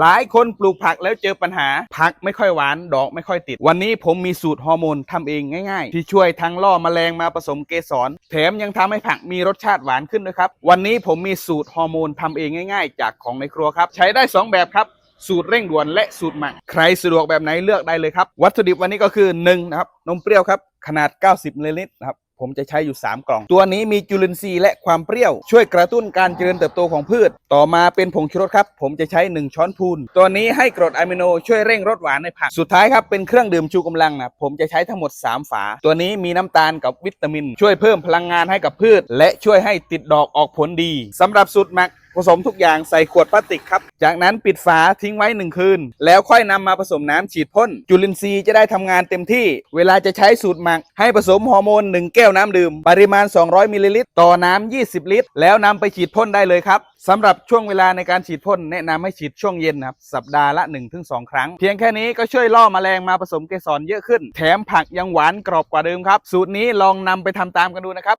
หลายคนปลูกผักแล้วเจอปัญหา ผักไม่ค่อยหวานดอกไม่ค่อยติด วันนี้ผมมีสูตรฮอร์โมนทำเองง่ายๆ ที่ช่วยทั้งล่อแมลงมาผสมเกสร แถมยังทำให้ผักมีรสชาติหวานขึ้นด้วยครับ วันนี้ผมมีสูตรฮอร์โมนทำเองง่ายๆ จากของในครัวครับ ใช้ได้ 2 แบบครับ สูตรเร่งด่วนและสูตรหมัก ใครสะดวกแบบไหนเลือกได้เลยครับ วัตถุดิบวันนี้ก็คือ1นะครับนมเปรี้ยวครับขนาด 90มิลลิลิตรนะครับ ผมจะใช้อยู่ 3 กล่อง ตัวนี้มีจุลินทรีย์และความเปรี้ยว ช่วยกระตุ้นการเจริญเติบโตของพืช ต่อมาเป็นผงชูรสครับ ผมจะใช้ 1 ช้อนพูน ตัวนี้ให้กรดอะมิโนช่วยเร่งรสหวานในผัก สุดท้ายครับเป็นเครื่องดื่มชูกำลังนะผมจะใช้ทั้งหมด 3 ฝา ตัวนี้มีน้ำตาลกับวิตามิน ช่วยเพิ่มพลังงานให้กับพืช และช่วยให้ติดดอกออกผลดีสำหรับสูตรหมัก ผสมทุกอย่างใส่ขวดพลาสติกครับ จากนั้นปิดฝาทิ้งไว้หนึ่งคืน แล้วค่อยนำมาผสมน้ำฉีดพ่น จุลินทรีย์จะได้ทำงานเต็มที่ เวลาจะใช้สูตรหมัก ให้ผสมฮอร์โมน 1 แก้วน้ำดื่ม ปริมาณ 200มิลลิลิตรต่อน้ำ20 ลิตร แล้วนำไปฉีดพ่นได้เลยครับสำหรับช่วงเวลาในการฉีดพ่นแนะนำให้ฉีดช่วงเย็นนะครับสัปดาห์ละ 1-2 ครั้ง เพียงแค่นี้ก็ช่วยล่อแมลงมาผสมเกสรเยอะขึ้น แถมผักยังหวานกรอบกว่าเดิมครับ สูตรนี้ลองนำไปทำตามกันดูนะครับ